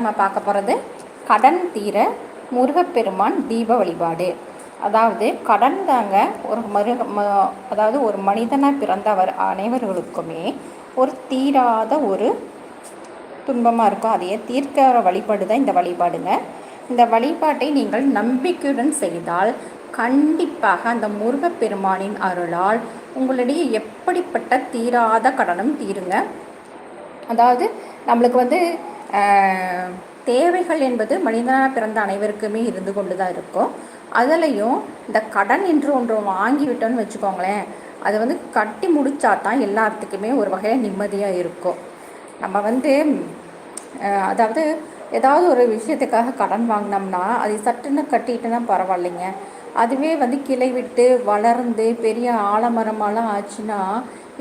நம்ம பார்க்க போகிறது கடன் தீர முருகப்பெருமான் தீப வழிபாடு. அதாவது கடன் தாங்க ஒரு மருக ம அதாவது ஒரு மனிதனாக பிறந்தவர் அனைவர்களுக்குமே ஒரு தீராத ஒரு துன்பமாக இருக்கும். அதையே தீர்க்கிற வழிபாடு தான் இந்த வழிபாடுங்க. இந்த வழிபாட்டை நீங்கள் நம்பிக்கையுடன் செய்தால் கண்டிப்பாக அந்த முருகப்பெருமானின் அருளால் உங்களுடைய எப்படிப்பட்ட தீராத கடனும் தீருங்க. அதாவது நம்மளுக்கு வந்து தேவைகள் என்பது மனிதனாக பிறந்த அனைவருக்குமே இருந்து கொண்டு தான் இருக்கும். அதுலேயும் இந்த கடன் என்று ஒன்று வாங்கிவிட்டோன்னு வச்சுக்கோங்களேன் அது வந்து கட்டி முடித்தா தான் எல்லாத்துக்குமே ஒரு வகையில் நிம்மதியாக இருக்கும். நம்ம வந்து அதாவது ஏதாவது ஒரு விஷயத்துக்காக கடன் வாங்கினோம்னா அதை சட்டுன்னு கட்டிட்டுனா பரவாயில்லைங்க. அதுவே வந்து கிளை விட்டு வளர்ந்து பெரிய ஆலமரமெல்லாம் ஆச்சுன்னா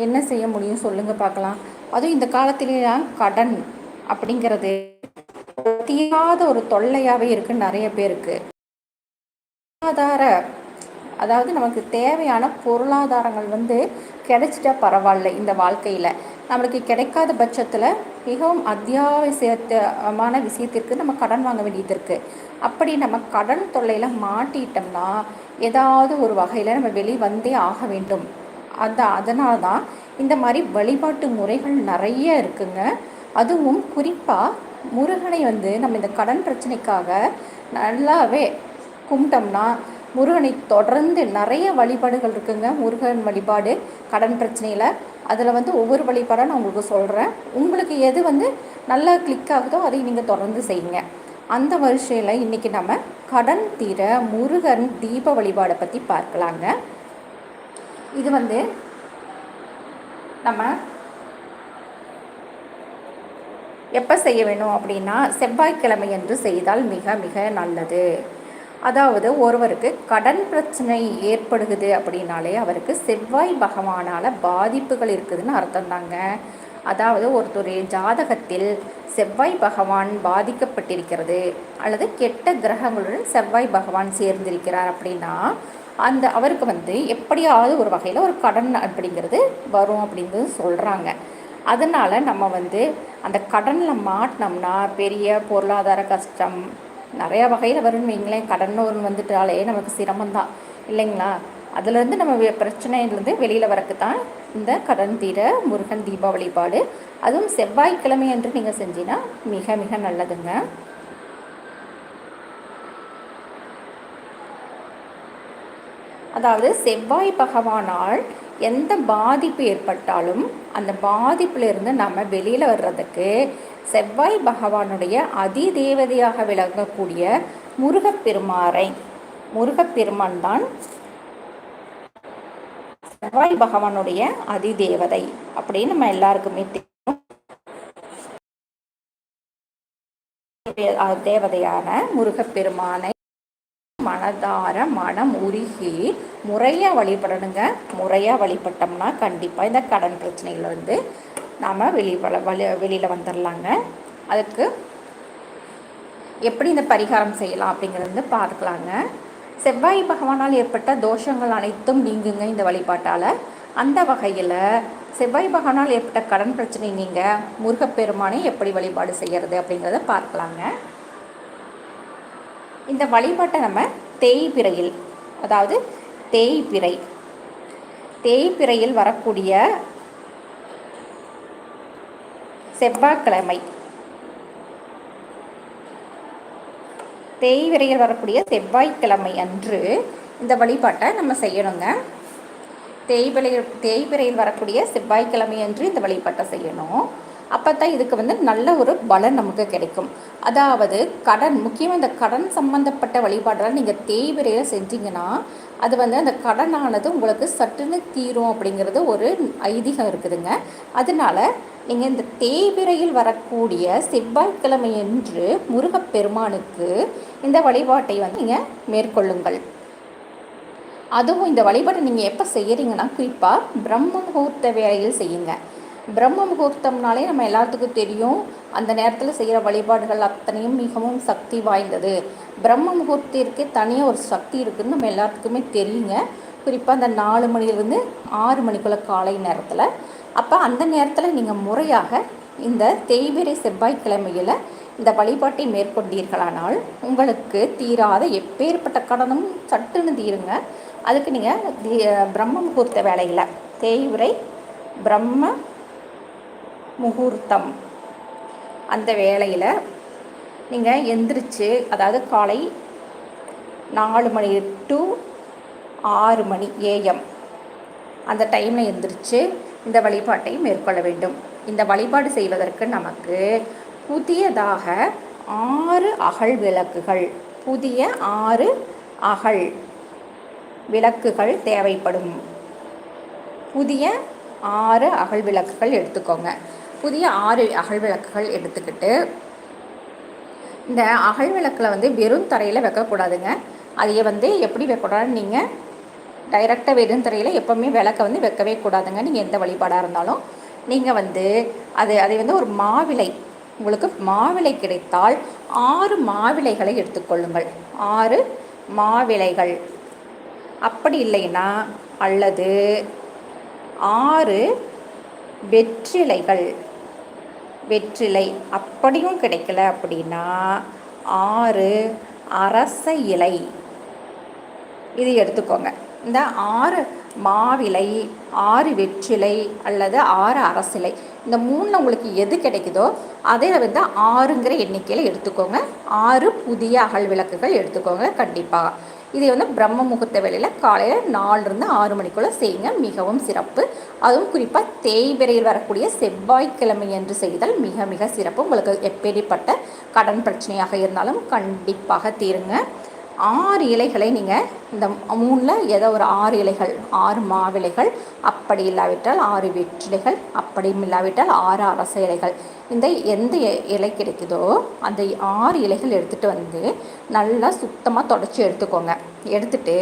என்ன செய்ய முடியும்? சொல்லுங்கள் பார்க்கலாம். அதுவும் இந்த காலத்திலேயே கடன் அப்படிங்கிறது தீராத ஒரு தொல்லையாகவே இருக்குது நிறைய பேருக்கு. பொருளாதார அதாவது நமக்கு தேவையான பொருளாதாரங்கள் வந்து கிடைச்சிட்டா பரவாயில்ல இந்த வாழ்க்கையில். நம்மளுக்கு கிடைக்காத பட்சத்தில் மிகவும் அத்தியாவசியமான விஷயத்திற்கு நம்ம கடன் வாங்க வேண்டியது இருக்குது அப்படி நம்ம கடன் தொல்லையில் மாட்டிட்டோம்னா ஏதாவது ஒரு வகையில் நம்ம வெளியே வந்தே ஆக வேண்டும். அந்த அதனால தான் இந்த மாதிரி வழிபாட்டு முறைகள் நிறைய இருக்குங்க. அதுவும் குறிப்பாக முருகனை வந்து நம்ம இந்த கடன் பிரச்சனைக்காக நல்லாவே கும்பிட்டோம்னா முருகனை தொடர்ந்து நிறைய வழிபாடுகள் இருக்குங்க. முருகன் வழிபாடு கடன் பிரச்சனையில். அதில் வந்து ஒவ்வொரு வழிபாடாக நான் உங்களுக்கு சொல்கிறேன் உங்களுக்கு எது வந்து நல்லா கிளிக் ஆகுதோ அதை நீங்கள் தொடர்ந்து செய்யுங்க. அந்த வரிசையில் இன்றைக்கி நம்ம கடன் தீர முருகன் தீப வழிபாடை பற்றி பார்க்கலாங்க. இது வந்து நம்ம எப்போ செய்ய வேணும் அப்படின்னா செவ்வாய்க்கிழமை என்று செய்தால் மிக மிக நல்லது. அதாவது ஒருவருக்கு கடன் பிரச்சனை ஏற்படுகுது அப்படின்னாலே அவருக்கு செவ்வாய் பகவானால் பாதிப்புகள் இருக்குதுன்னு அர்த்தம் தாங்க அதாவது ஒருத்தருடைய ஜாதகத்தில் செவ்வாய் பகவான் பாதிக்கப்பட்டிருக்கிறது அல்லது கெட்ட கிரகங்களுடன் செவ்வாய் பகவான் சேர்ந்திருக்கிறார் அப்படின்னா அந்த அவருக்கு வந்து எப்படியாவது ஒரு வகையில் ஒரு கடன் அப்படிங்கிறது வரும் அப்படிங்கிறது சொல்கிறாங்க அதனால் நம்ம வந்து அந்த கடனில் மாட்டினோம்னா பெரிய பொருளாதார கஷ்டம். நிறையா வகையில் வரும்னு வைங்களேன். கடன் ஒன்று வந்துட்டாலே நமக்கு சிரமம்தான். இல்லைங்களா? அதுலேருந்து நம்ம பிரச்சனையிலேருந்து வெளியில் வரக்கு தான் இந்த கடன் தீர முருகன் தீப வழிபாடு. அதுவும் செவ்வாய்க்கிழமை என்று நீங்கள் செஞ்சீங்கன்னா மிக மிக நல்லதுங்க. அதாவது செவ்வாய் பகவானால் எந்த பாதிப்பு ஏற்பட்டாலும் அந்த பாதிப்பிலிருந்து நம்ம வெளியில் வர்றதுக்கு செவ்வாய் பகவானுடைய அதிதேவதையாக விளங்கக்கூடிய முருகப்பெருமாறை முருகப்பெருமான் தான் செவ்வாய் பகவானுடைய அதிதேவதை அப்படின்னு நம்ம எல்லாருக்குமே தெரியும். தேவதையான முருகப்பெருமானை மனதார மனம் உருகி முறையாக வழிபடணுங்க. முறையாக வழிபட்டோம்னா கண்டிப்பாக இந்த கடன் பிரச்சனையில் வந்து நாம் வெளி வழி வெளியில் வந்துடலாங்க அதுக்கு எப்படி இந்த பரிகாரம் செய்யலாம் அப்படிங்கிறது வந்து பார்க்கலாங்க செவ்வாய் பகவானால் ஏற்பட்ட தோஷங்கள் அனைத்தும் நீங்குங்க இந்த வழிபாட்டால். அந்த வகையில் செவ்வாய் பகவானால் ஏற்பட்ட கடன் பிரச்சனை நீங்கள் முருகப்பெருமானை எப்படி வழிபாடு செய்கிறது அப்படிங்கிறத பார்க்கலாங்க. இந்த வழிபாட்டை நம்ம தேய்பிறையில் அதாவது தேய்பிறை தேய்பிறையில் வரக்கூடிய செவ்வாய்க்கிழமை தேய்விரையில் வரக்கூடிய செவ்வாய்க்கிழமை அன்று இந்த வழிபாட்டை நம்ம செய்யணுங்க. தேய்பிரையில் தேய்பிரையில் வரக்கூடிய செவ்வாய்க்கிழமை அன்று இந்த வழிபாட்டை செய்யணும். அப்போ தான் இதுக்கு வந்து நல்ல ஒரு பலன் நமக்கு கிடைக்கும். அதாவது கடன் முக்கியமாக இந்த கடன் சம்மந்தப்பட்ட வழிபாடெல்லாம் நீங்கள் தேய்விரையில் செஞ்சீங்கன்னா அது வந்து அந்த கடனானது உங்களுக்கு சட்டுன்னு தீரும் அப்படிங்கிறது ஒரு ஐதீகம் இருக்குதுங்க. அதனால் நீங்கள் இந்த தேய்விரையில் வரக்கூடிய செவ்வாய்க்கிழமை என்று முருகப்பெருமானுக்கு இந்த வழிபாட்டை வந்து நீங்கள் மேற்கொள்ளுங்கள். அதுவும் இந்த வழிபாட்டை நீங்கள் எப்போ செய்கிறீங்கன்னா குறிப்பாக பிரம்ம முகூர்த்த வேலையில் செய்யுங்க. பிரம்ம முகூர்த்தம்னாலே நம்ம எல்லாத்துக்கும் தெரியும். அந்த நேரத்தில் செய்கிற வழிபாடுகள் அத்தனையும் மிகவும் சக்தி வாய்ந்தது. பிரம்ம முகூர்த்திற்கு தனியாக ஒரு சக்தி இருக்குதுன்னு நம்ம எல்லாத்துக்குமே தெரியுங்க. குறிப்பாக அந்த நாலு மணிலேருந்து ஆறு மணிக்குள்ள காலை நேரத்தில். அப்போ அந்த நேரத்தில் நீங்கள் முறையாக இந்த தேய்பிரை செவ்வாய்க்கிழமையில் இந்த வழிபாட்டை மேற்கொண்டீர்களானால் உங்களுக்கு தீராத எப்பேற்பட்ட கடனும் சட்டுன்னு தீருங்க. அதுக்கு நீங்கள் பிரம்ம முகூர்த்த வேலையில் தேய்வுரை பிரம்ம முகூர்த்தம். அந்த வேலையில் நீங்கள் எந்திரிச்சு அதாவது காலை நாலு மணி டு ஆறு மணி ஏஎம் அந்த டைமில் எந்திரிச்சு இந்த வழிபாட்டை மேற்கொள்ள வேண்டும். இந்த வழிபாடு செய்வதற்கு நமக்கு புதியதாக ஆறு அகல் விளக்குகள் புதிய ஆறு அகல் விளக்குகள் தேவைப்படும். புதிய ஆறு அகல் விளக்குகள் எடுத்துக்கோங்க. புதிய ஆறு அகல் விளக்குகள் எடுத்துக்கிட்டு இந்த அகல் விளக்கில் வந்து வெறும் தரையில் வைக்கக்கூடாதுங்க. அதையே வந்து எப்படி வைக்கக்கூடாதுன்னு நீங்கள் டைரெக்டாக வெறும் தரையில் எப்போவுமே விளக்கை வந்து வைக்கவே கூடாதுங்க. நீங்கள் எந்த வழிபாடாக இருந்தாலும். நீங்கள் வந்து அது அதை வந்து ஒரு மாவிலை உங்களுக்கு மாவிலை கிடைத்தால் ஆறு மாவிலைகளை எடுத்துக்கொள்ளுங்கள். ஆறு மாவிலைகள் அப்படி இல்லைன்னா அல்லது ஆறு வெற்றிலைகள். வெற்றிலை அப்படியும் கிடைக்கல அப்படின்னா ஆறு அரச இலை. இது எடுத்துக்கோங்க. இந்த ஆறு மாவிலை ஆறு வெற்றிலை அல்லது ஆறு அரசிலை இந்த மூணில் உங்களுக்கு எது கிடைக்குதோ அதை வந்து ஆறுங்கிற எண்ணிக்கையில் எடுத்துக்கோங்க. ஆறு புதிய அகல் விளக்குகள் எடுத்துக்கோங்க. கண்டிப்பாக இதை வந்து பிரம்ம முகூர்த்த வேலையில் காலையில் நாலுலேருந்து ஆறு மணிக்குள்ளே செய்யுங்க. மிகவும் சிறப்பு. அதுவும் குறிப்பாக தேய்பிரையில் வரக்கூடிய செவ்வாய்க்கிழமை என்று செய்தால் மிக மிக சிறப்பு. உங்களுக்கு எப்படிப்பட்ட கடன் பிரச்சனையாக இருந்தாலும் கண்டிப்பாக தீருங்க. ஆறு இலைகளை நீங்கள் இந்த மூணில் ஏதோ ஒரு ஆறு இலைகள் ஆறு மாவிலைகள் அப்படி இல்லாவிட்டால் ஆறு வெற்றிலைகள் அப்படியும் இல்லாவிட்டால் ஆறு அரச இலைகள். இந்த எந்த இலை கிடைக்குதோ அந்த ஆறு இலைகள் எடுத்துகிட்டு வந்து நல்லா சுத்தமாக தொடச்சி எடுத்துக்கோங்க. எடுத்துட்டு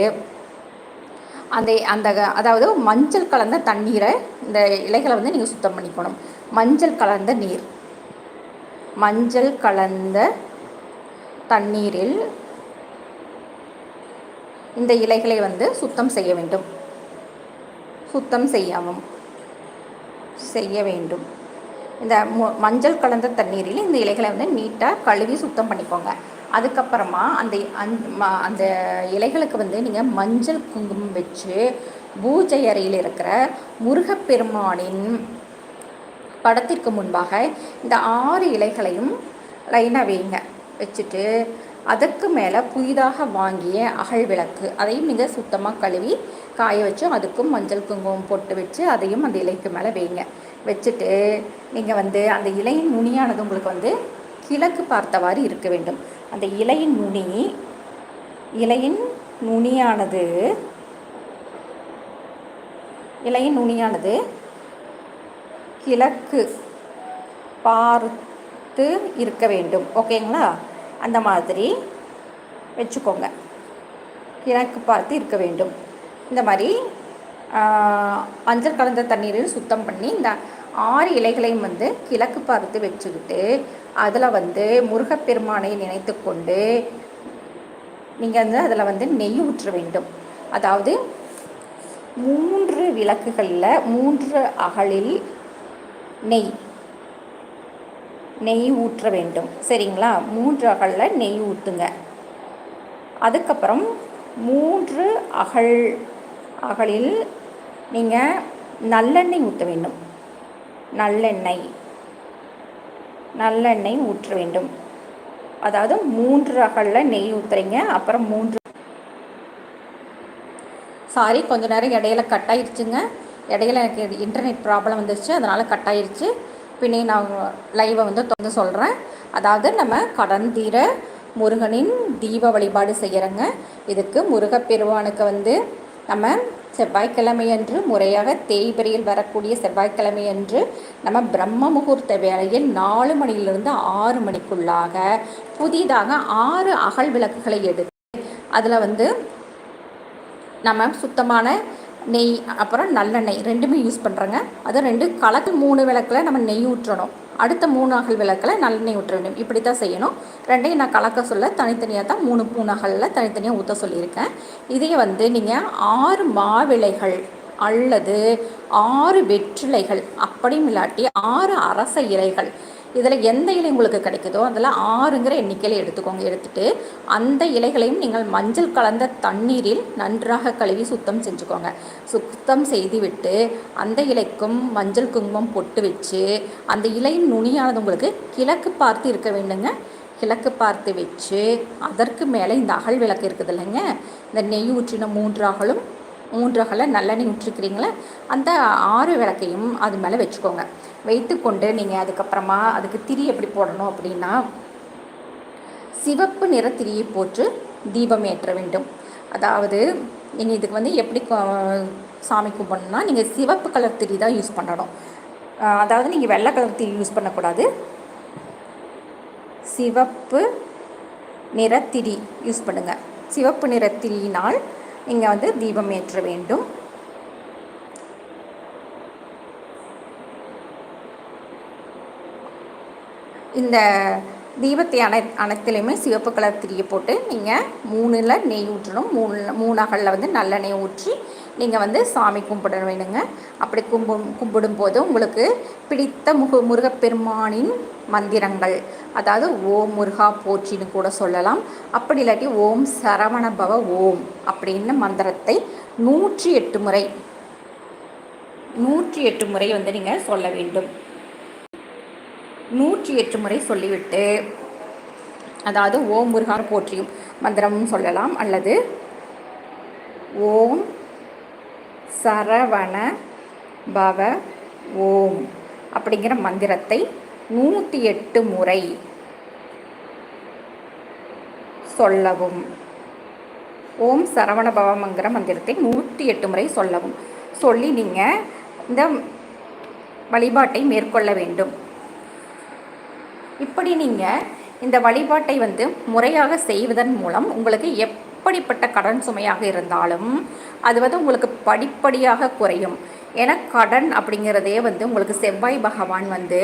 அந்த அந்த அதாவது மஞ்சள் கலந்த தண்ணீரை இந்த இலைகளை வந்து நீங்கள் சுத்தம் பண்ணிக்கணும். மஞ்சள் கலந்த நீர். மஞ்சள் கலந்த தண்ணீரில் இந்த இலைகளை வந்து சுத்தம் செய்ய வேண்டும். சுத்தம் செய்யவும் செய்ய வேண்டும். இந்த மஞ்சள் கலந்த தண்ணீரில் இந்த இலைகளை வந்து நீட்டாக கழுவி சுத்தம் பண்ணிக்கோங்க. அதுக்கப்புறமா அந்த அந்த இலைகளுக்கு வந்து நீங்கள் மஞ்சள் குங்குமம் வச்சு பூஜை அறையில் இருக்கிற முருகப்பெருமானின் படத்திற்கு முன்பாக இந்த ஆறு இலைகளையும் லைனாக வைங்க. வச்சுட்டு அதற்கு மேலே புதிதாக வாங்கிய அகல் விளக்கு. அதையும் மிக சுத்தமாக கழுவி காய வச்சு அதுக்கும் மஞ்சள் குங்குமம் போட்டு வச்சு அதையும் அந்த இலைக்கு மேலே வைங்க. வச்சுட்டு நீங்கள் வந்து அந்த இலையின் நுனியானது உங்களுக்கு வந்து கிழக்கு பார்த்தவாறு இருக்க வேண்டும். அந்த இலையின் நுனி இலையின் நுனியானது இலையின் நுனியானது கிழக்கு பார்த்து இருக்க வேண்டும். ஓகேங்களா? அந்த மாதிரி வச்சுக்கோங்க. கிழக்கு பார்த்து இருக்க வேண்டும். இந்த மாதிரி மஞ்சள் கலந்த தண்ணீரில் சுத்தம் பண்ணி இந்த ஆறு இலைகளையும் வந்து கிழக்கு பார்த்து வச்சுக்கிட்டு அதில் வந்து முருகப்பெருமானை நினைத்து கொண்டு நீங்கள் வந்து அதில் வந்து நெய் ஊற்ற வேண்டும். அதாவது மூன்று விளக்குகளில் மூன்று அகலில் நெய். நெய் ஊற்ற வேண்டும். சரிங்களா? மூன்று அகலில் நெய் ஊற்றுங்க அதுக்கப்புறம் மூன்று அகல் அகலில் நீங்கள் நல்லெண்ணெய் ஊற்ற வேண்டும். நல்லெண்ணெய். நல்லெண்ணெய் ஊற்ற வேண்டும். அதாவது மூன்று அகலில் நெய் ஊற்றுறீங்க அப்புறம் மூன்று சாரி கொஞ்ச நேரம் இடையில கட் ஆயிடுச்சுங்க இடையில எனக்கு இன்டர்நெட் ப்ராப்ளம் வந்துருச்சு. அதனால் கட் ஆயிடுச்சு பின்னே நான் லைவை வந்து தொடர்ந்து சொல்கிறேன் அதாவது நம்ம கடன் தீர முருகனின் தீப வழிபாடு செய்கிறோங்க இதுக்கு முருகப்பெருவானுக்கு வந்து நம்ம செவ்வாய்க்கிழமையன்று முறையாக தேய்பிரையில் வரக்கூடிய செவ்வாய்க்கிழமையன்று நம்ம பிரம்ம முகூர்த்த வேளையில் நாலு மணியிலிருந்து ஆறு மணிக்குள்ளாக புதிதாக ஆறு அகல் விளக்குகளை எடுத்து அதில் வந்து நம்ம சுத்தமான நெய் அப்புறம் நல்லெண்ணெய் ரெண்டுமே யூஸ் பண்ணுறேங்க அது ரெண்டு கலக்கு மூணு விளக்கில் நம்ம நெய் ஊற்றணும். அடுத்த மூணு அகல் விளக்கில் நல்லெண்ணெய் ஊற்ற வேண்டும். இப்படி தான் செய்யணும். ரெண்டையும் நான் கலக்க சொல்ல தனித்தனியாக தான் மூணு மூணு அகலில் தனித்தனியாக ஊற்ற சொல்லியிருக்கேன். இதையே வந்து நீங்கள் ஆறு மாவிளைகள் அல்லது ஆறு வெற்றிலைகள் அப்படியும் இல்லாட்டி ஆறு அரச இலைகள் இதில் எந்த இலை உங்களுக்கு கிடைக்குதோ அதில் ஆறுங்கிற எண்ணிக்கையில் எடுத்துக்கோங்க. எடுத்துகிட்டு அந்த இலைகளையும் நீங்கள் மஞ்சள் கலந்த தண்ணீரில் நன்றாக கழுவி சுத்தம் செஞ்சுக்கோங்க. சுத்தம் செய்துவிட்டு அந்த இலைக்கும் மஞ்சள் குங்குமம் பொட்டு வச்சு அந்த இலையின் நுனியானது உங்களுக்கு கிழக்கு பார்த்து இருக்க வேண்டுங்க. கிழக்கு பார்த்து வச்சு அதற்கு மேலே இந்த அகல் விளக்கு இருக்குது இல்லைங்க. இந்த நெய் ஊற்றின மூன்று அகலும் மூன்று நல்லெண்ணெய் ஊற்றிக்கிறீங்களே அந்த ஆறு விளக்கையும் அது மேலே வச்சுக்கோங்க. வைத்துக்கொண்டு நீங்கள் அதுக்கப்புறமா அதுக்கு திரி எப்படி போடணும் அப்படின்னா சிவப்பு நிற திரியை போட்டு தீபம் ஏற்ற வேண்டும். அதாவது நீங்கள் இதுக்கு வந்து எப்படி சாமி கும்பிடணும்னா நீங்கள் சிவப்பு கலர் திரி தான் யூஸ் பண்ணணும். அதாவது நீங்கள் வெள்ளை கலர் திரி யூஸ் பண்ணக்கூடாது. சிவப்பு நிறத்திரி யூஸ் பண்ணுங்கள் சிவப்பு நிறத்திரியினால் இங்கே வந்து தீபம் ஏற்ற வேண்டும். இந்த தீபத்தை அனை அனைத்துலேயுமே சிவப்பு கலர் திரியை போட்டு நீங்கள் மூணில் நெய் ஊற்றணும். மூணு மூணு அகலில் வந்து நல்லெண்ணெய் ஊற்றி நீங்கள் வந்து சாமி கும்பிட வேணுங்க. அப்படி கும்பும் கும்பிடும் போது உங்களுக்கு பிடித்த முக முருகப்பெருமானின் மந்திரங்கள். அதாவது ஓம் முருகா போற்றின்னு கூட சொல்லலாம். அப்படி இல்லாட்டி ஓம் சரவணபவ ஓம் அப்படின்னு மந்திரத்தை நூற்றி எட்டு முறை நூற்றி எட்டு முறை வந்து நீங்கள் சொல்ல வேண்டும். நூற்றி எட்டு முறை சொல்லிவிட்டு அதாவது ஓம் முருகார் போற்றியும் மந்திரமும் சொல்லலாம். அல்லது ஓம் சரவண பவ ஓம் அப்படிங்கிற மந்திரத்தை நூற்றி எட்டு முறை சொல்லவும். ஓம் சரவண பவம்ங்கிற மந்திரத்தை நூற்றி எட்டு முறை சொல்லவும். சொல்லி நீங்கள் இந்த வழிபாட்டை மேற்கொள்ள வேண்டும். இப்படி நீங்கள் இந்த வழிபாட்டை வந்து முறையாக செய்வதன் மூலம் உங்களுக்கு எப் எப்படிப்பட்ட கடன் சுமையாக இருந்தாலும் அது வந்து உங்களுக்கு படிப்படியாக குறையும். ஏன்னா கடன் அப்படிங்கிறதே வந்து உங்களுக்கு செவ்வாய் பகவான் வந்து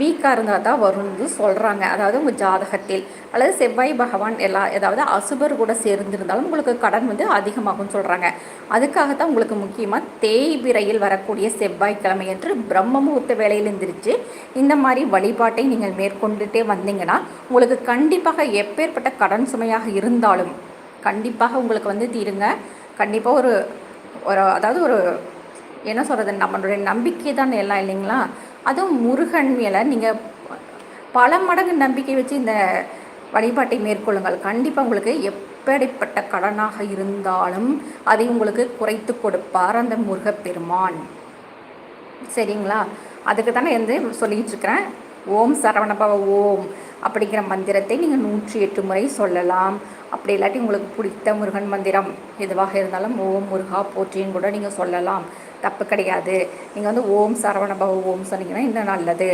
வீக்காக இருந்தால் தான் வரும்னு சொல்கிறாங்க அதாவது உங்கள் ஜாதகத்தில். அல்லது செவ்வாய் பகவான் எல்லா ஏதாவது அசுபர் கூட சேர்ந்திருந்தாலும் உங்களுக்கு கடன் வந்து அதிகமாகும்னு சொல்கிறாங்க அதுக்காக தான் உங்களுக்கு முக்கியமாக தேய்பிரையில் வரக்கூடிய செவ்வாய்க்கிழமை என்று பிரம்ம முகூர்த்த வேலையில் இருந்துருச்சு இந்த மாதிரி வழிபாட்டை நீங்கள் மேற்கொண்டுட்டே வந்தீங்கன்னா உங்களுக்கு கண்டிப்பாக எப்பேற்பட்ட கடன் சுமையாக இருந்தாலும் கண்டிப்பாக உங்களுக்கு வந்து தீருங்க. கண்டிப்பாக ஒரு ஒரு அதாவது ஒரு என்ன சொல்கிறது நம்மளுடைய நம்பிக்கை தான் எல்லாம் இல்லைங்களா? அதுவும் முருகன் மேலே நீங்கள் பல மடங்கு நம்பிக்கை வச்சு இந்த வழிபாட்டை மேற்கொள்ளுங்கள். கண்டிப்பாக உங்களுக்கு எப்படிப்பட்ட கடனாக இருந்தாலும் அதை உங்களுக்கு குறைத்து கொடுப்பார் அந்த முருகப்பெருமான். சரிங்களா? அதுக்கு தானே வந்து சொல்லிகிட்டு இருக்கிறேன். ஓம் சரவணபவ ஓம். அப்படிங்கிற மந்திரத்தை நீங்கள் நூற்றி எட்டு முறை சொல்லலாம். அப்படி இல்லாட்டி உங்களுக்கு பிடித்த முருகன் மந்திரம் எதுவாக இருந்தாலும் ஓம் முருகா போற்றின்னு கூட நீங்கள் சொல்லலாம். தப்பு கிடையாது. நீங்கள் வந்து ஓம் சரவணபவ ஓம் சொன்னீங்கன்னா இன்னும் நல்லது.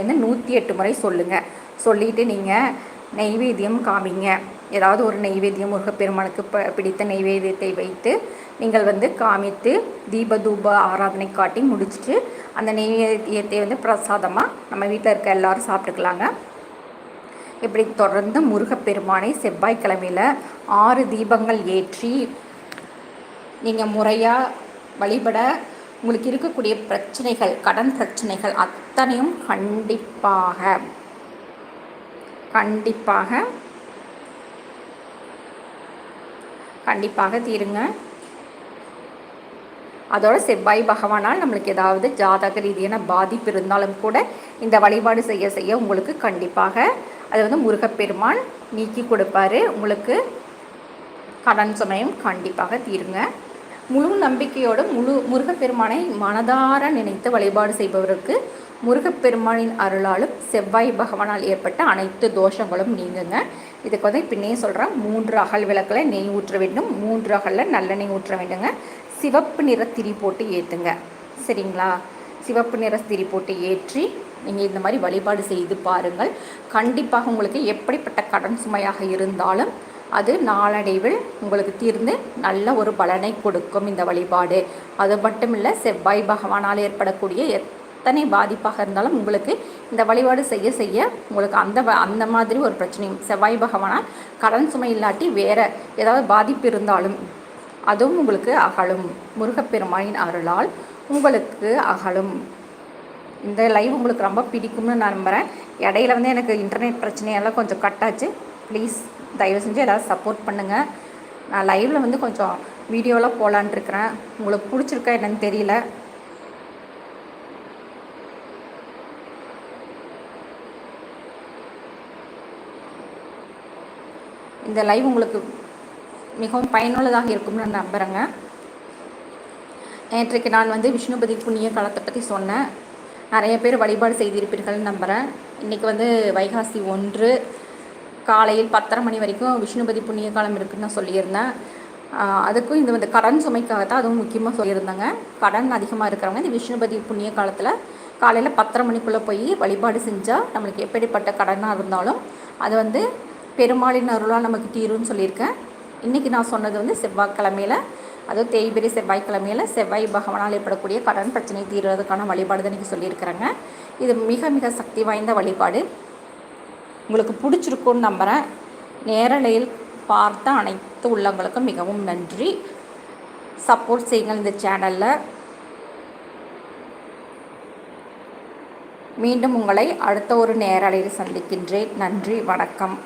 வந்து நூற்றி எட்டு முறை சொல்லுங்கள் சொல்லிவிட்டு நீங்கள் நெய்வேத்தியம் காமிங்க. ஏதாவது ஒரு நெய்வேத்தியம் முருகப்பெருமானுக்கு ப பிடித்த நெய்வேத்தியத்தை வைத்து நீங்கள் வந்து காமித்து தீப தூப ஆராதனை காட்டி முடிச்சுட்டு அந்த நெய்வேத்தியத்தை வந்து பிரசாதமாக நம்ம வீட்டில் இருக்க எல்லோரும் சாப்பிட்டுக்கலாங்க. இப்படி தொடர்ந்து முருகப்பெருமானை செவ்வாய்க்கிழமையில் ஆறு தீபங்கள் ஏற்றி நீங்கள் முறையாக வழிபட உங்களுக்கு இருக்கக்கூடிய பிரச்சனைகள் கடன் பிரச்சனைகள் அத்தனையும் கண்டிப்பாக கண்டிப்பாக கண்டிப்பாக தீருங்க. அதோட செவ்வாய் பகவானால் நம்மளுக்கு ஏதாவது ஜாதக ரீதியான பாதிப்பு இருந்தாலும் கூட இந்த வழிபாடு செய்ய செய்ய உங்களுக்கு கண்டிப்பாக அது வந்து முருகப்பெருமான் நீக்கி கொடுப்பாரு. உங்களுக்கு கடன் சமயம் கண்டிப்பாக தீருங்க. முழு நம்பிக்கையோடு முழு முருகப்பெருமானை மனதார நினைத்து வழிபாடு செய்பவருக்கு முருகப்பெருமானின் அருளாலும் செவ்வாய் பகவானால் ஏற்பட்ட அனைத்து தோஷங்களும் நீங்குங்க. இதுக்கு வந்து பின்னே சொல்கிறேன் மூன்று அகல் விளக்கில் நெய் ஊற்ற வேண்டும். மூன்று அகலில் நல்லெண்ணெய் ஊற்ற வேண்டுங்க. சிவப்பு நிற திரி போட்டு ஏற்றுங்க சரிங்களா? சிவப்பு நிற திரி போட்டு ஏற்றி நீங்கள் இந்த மாதிரி வழிபாடு செய்து பாருங்கள். கண்டிப்பாக உங்களுக்கு எப்படிப்பட்ட கடன் சுமையாக இருந்தாலும் அது நாளடைவில் உங்களுக்கு தீர்ந்து நல்ல ஒரு பலனை கொடுக்கும் இந்த வழிபாடு. அது மட்டும் இல்லை செவ்வாய் பகவானால் ஏற்படக்கூடிய எத்தனை பாதிப்பாக இருந்தாலும் உங்களுக்கு இந்த வழிபாடு செய்ய செய்ய உங்களுக்கு அந்த அந்த மாதிரி ஒரு பிரச்சனையும் செவ்வாய் பகவானால் கடன் சுமை இல்லாட்டி வேறு ஏதாவது பாதிப்பு இருந்தாலும் அதுவும் உங்களுக்கு அகலும். முருகப்பெருமானின் அருளால் உங்களுக்கு அகலும். இந்த லைவ் உங்களுக்கு ரொம்ப பிடிக்கும்னு நான் நம்புகிறேன் இடையில வந்து எனக்கு இன்டர்நெட் பிரச்சனையெல்லாம் கொஞ்சம் கட்டாச்சு ப்ளீஸ் தயவு செஞ்சு எல்லோரும் சப்போர்ட் பண்ணுங்கள் நான் லைவில் வந்து கொஞ்சம் வீடியோலாம் போகலான் இருக்கிறேன். உங்களுக்கு பிடிச்சிருக்கா என்னன்னு தெரியல. இந்த லைவ் உங்களுக்கு மிகவும் பயனுள்ளதாக இருக்கும்னு நான் நம்புகிறேங்க நேற்றைக்கு நான் வந்து விஷ்ணுபதி புண்ணிய காலத்தை பற்றி சொன்னேன். நிறைய பேர் வழிபாடு செய்திருப்பீர்கள்னு நம்புகிறேன் இன்றைக்கி வந்து வைகாசி ஒன்று காலையில் பத்தரை மணி வரைக்கும் விஷ்ணுபதி புண்ணிய காலம் இருக்குதுன்னு நான் சொல்லியிருந்தேன். அதுக்கும் இந்த வந்து கடன் சுமைக்காக தான் அதுவும் முக்கியமாக சொல்லியிருந்தாங்க. கடன் அதிகமாக இருக்கிறவங்க இந்த விஷ்ணுபதி புண்ணிய காலத்தில் காலையில் பத்தரை மணிக்குள்ளே போய் வழிபாடு செஞ்சால் நம்மளுக்கு எப்படிப்பட்ட கடனாக இருந்தாலும் அது வந்து பெருமாளின் அருளாக நமக்கு தீரும்னு சொல்லியிருக்கேன். இன்றைக்கி நான் சொன்னது வந்து செவ்வாய்க்கிழமையில் அதுவும் தேய்பிரி செவ்வாய்க்கிழமையில் செவ்வாய் பகவானால் ஏற்படக்கூடிய கடன் பிரச்சனை தீர்வதற்கான வழிபாடு தான் இன்றைக்கி சொல்லியிருக்கிறேங்க. இது மிக மிக சக்தி வாய்ந்த வழிபாடு. உங்களுக்கு பிடிச்சிருக்குன்னு நம்புகிறேன் நேரலையில் பார்த்த அனைத்து உள்ளங்களுக்கும் மிகவும் நன்றி. சப்போர்ட் செய்யுங்கள் இந்த சேனலில். மீண்டும் உங்களை அடுத்த ஒரு நேரலையில் சந்திக்கின்றேன். நன்றி வணக்கம்.